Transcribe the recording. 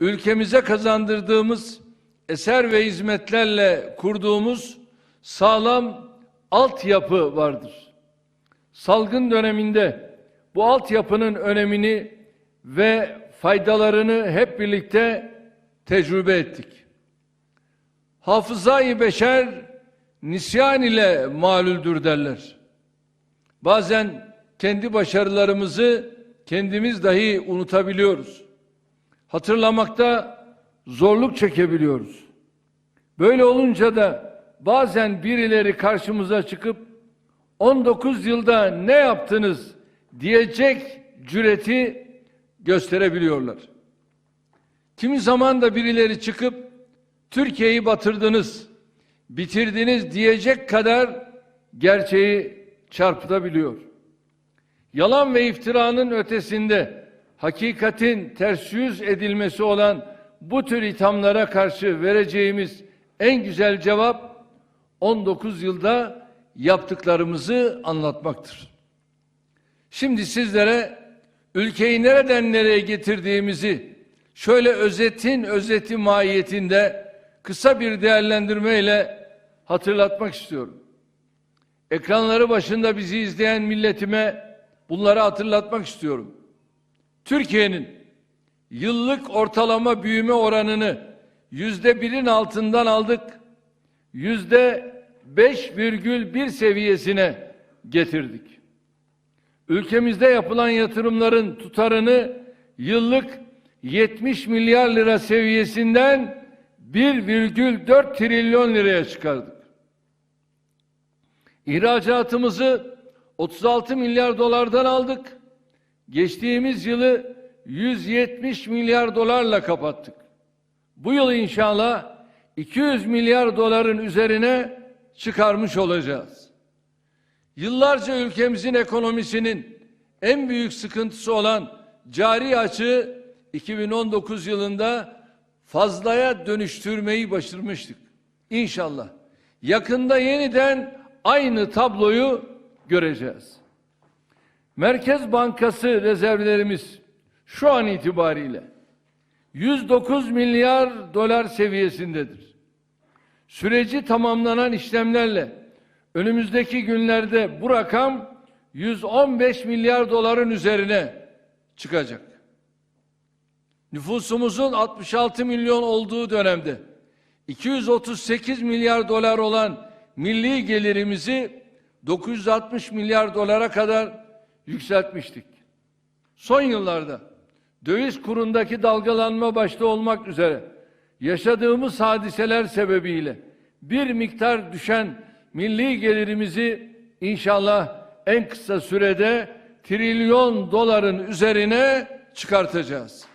ülkemize kazandırdığımız eser ve hizmetlerle kurduğumuz sağlam altyapı vardır. Salgın döneminde bu altyapının önemini ve faydalarını hep birlikte tecrübe ettik. Hafızayı beşer nisyan ile malüldür derler. Bazen kendi başarılarımızı kendimiz dahi unutabiliyoruz. Hatırlamakta zorluk çekebiliyoruz. Böyle olunca da bazen birileri karşımıza çıkıp 19 yılda ne yaptınız diyecek cüreti gösterebiliyorlar. Kimi zaman da birileri çıkıp Türkiye'yi batırdınız, bitirdiniz diyecek kadar gerçeği çarpıtabiliyor. Yalan ve iftiranın ötesinde hakikatin ters yüz edilmesi olan bu tür ithamlara karşı vereceğimiz en güzel cevap 19 yılda yaptıklarımızı anlatmaktır. Şimdi sizlere ülkeyi nereden nereye getirdiğimizi şöyle özetin özeti mahiyetinde kısa bir değerlendirmeyle hatırlatmak istiyorum. Ekranları başında bizi izleyen milletime bunları hatırlatmak istiyorum. Türkiye'nin yıllık ortalama büyüme oranını yüzde birin altından aldık. Yüzde beş virgül bir seviyesine getirdik. Ülkemizde yapılan yatırımların tutarını yıllık 70 milyar lira seviyesinden 1,4 trilyon liraya çıkardık. İhracatımızı 36 milyar dolardan aldık. Geçtiğimiz yılı 170 milyar dolarla kapattık. Bu yıl inşallah 200 milyar doların üzerine çıkarmış olacağız. Yıllarca ülkemizin ekonomisinin en büyük sıkıntısı olan cari açığı 2019 yılında fazlaya dönüştürmeyi başarmıştık. İnşallah yakında yeniden aynı tabloyu göreceğiz. Merkez Bankası rezervlerimiz şu an itibariyle 109 milyar dolar seviyesindedir. Süreci tamamlanan işlemlerle önümüzdeki günlerde bu rakam 115 milyar doların üzerine çıkacak. Nüfusumuzun 66 milyon olduğu dönemde 238 milyar dolar olan milli gelirimizi 960 milyar dolara kadar yükseltmiştik. Son yıllarda döviz kurundaki dalgalanma başta olmak üzere yaşadığımız hadiseler sebebiyle bir miktar düşen milli gelirimizi inşallah en kısa sürede trilyon doların üzerine çıkartacağız.